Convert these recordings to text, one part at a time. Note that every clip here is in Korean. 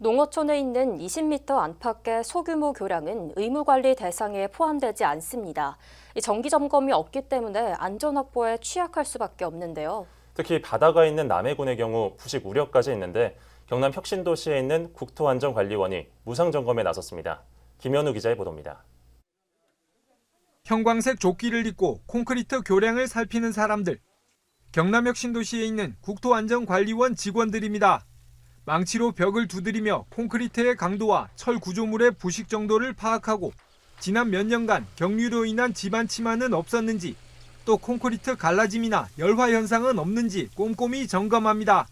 농어촌에 있는 20m 안팎의 소규모 교량은 의무관리 대상에 포함되지 않습니다. 이 정기 점검이 없기 때문에 안전 확보에 취약할 수밖에 없는데요. 특히 바다가 있는 남해군의 경우 부식 우려까지 있는데 경남 혁신도시에 있는 국토안전관리원이 무상 점검에 나섰습니다. 김현우 기자의 보도입니다. 형광색 조끼를 입고 콘크리트 교량을 살피는 사람들. 경남역 신도시에 있는 국토안전관리원 직원들입니다. 망치로 벽을 두드리며 콘크리트의 강도와 철 구조물의 부식 정도를 파악하고 지난 몇 년간 경류로 인한 집안 침하는 없었는지 또 콘크리트 갈라짐이나 열화 현상은 없는지 꼼꼼히 점검합니다.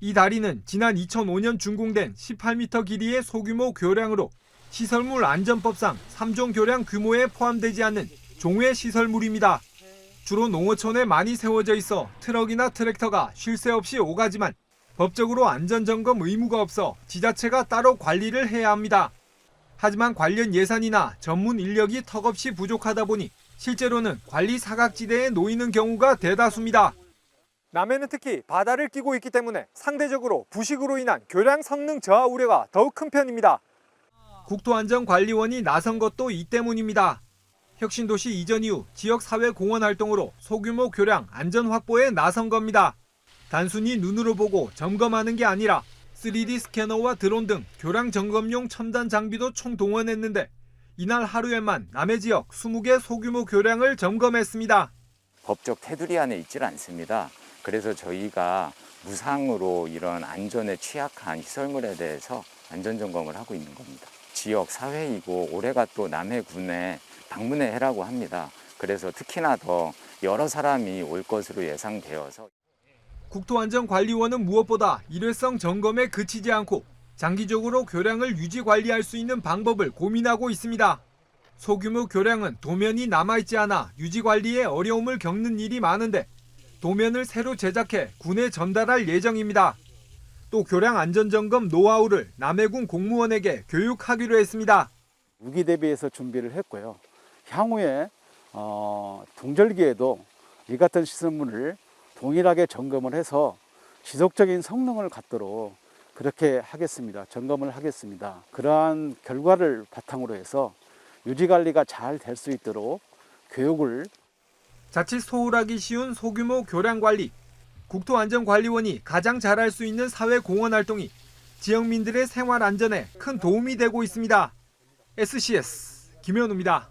이 다리는 지난 2005년 준공된 18m 길이의 소규모 교량으로 시설물 안전법상 3종 교량 규모에 포함되지 않는 종외 시설물입니다. 주로 농어촌에 많이 세워져 있어 트럭이나 트랙터가 쉴 새 없이 오가지만 법적으로 안전점검 의무가 없어 지자체가 따로 관리를 해야 합니다. 하지만 관련 예산이나 전문 인력이 턱없이 부족하다 보니 실제로는 관리 사각지대에 놓이는 경우가 대다수입니다. 남해는 특히 바다를 끼고 있기 때문에 상대적으로 부식으로 인한 교량 성능 저하 우려가 더욱 큰 편입니다. 국토안전관리원이 나선 것도 이 때문입니다. 혁신도시 이전 이후 지역 사회 공헌 활동으로 소규모 교량 안전 확보에 나선 겁니다. 단순히 눈으로 보고 점검하는 게 아니라 3D 스캐너와 드론 등 교량 점검용 첨단 장비도 총동원했는데 이날 하루에만 남해 지역 20개 소규모 교량을 점검했습니다. 법적 테두리 안에 있질 않습니다. 그래서 저희가 무상으로 이런 안전에 취약한 시설물에 대해서 안전 점검을 하고 있는 겁니다. 지역 사회이고 올해가 또 남해군의 방문의 해라고 합니다. 그래서 특히나 더 여러 사람이 올 것으로 예상되어서 국토안전관리원은 무엇보다 일회성 점검에 그치지 않고 장기적으로 교량을 유지 관리할 수 있는 방법을 고민하고 있습니다. 소규모 교량은 도면이 남아있지 않아 유지 관리에 어려움을 겪는 일이 많은데 도면을 새로 제작해 군에 전달할 예정입니다. 또 교량 안전점검 노하우를 남해군 공무원에게 교육하기로 했습니다. 위기 대비해서 준비를 했고요. 향후에 어, 동절기에도 이 같은 시설물을 동일하게 점검을 해서 지속적인 성능을 갖도록 그렇게 하겠습니다. 점검을 하겠습니다. 그러한 결과를 바탕으로 해서 유지 관리가 잘 될 수 있도록 교육을 자칫 소홀하기 쉬운 소규모 교량 관리. 국토안전관리원이 가장 잘할 수 있는 사회 공헌 활동이 지역민들의 생활 안전에 큰 도움이 되고 있습니다. SCS 김현우입니다.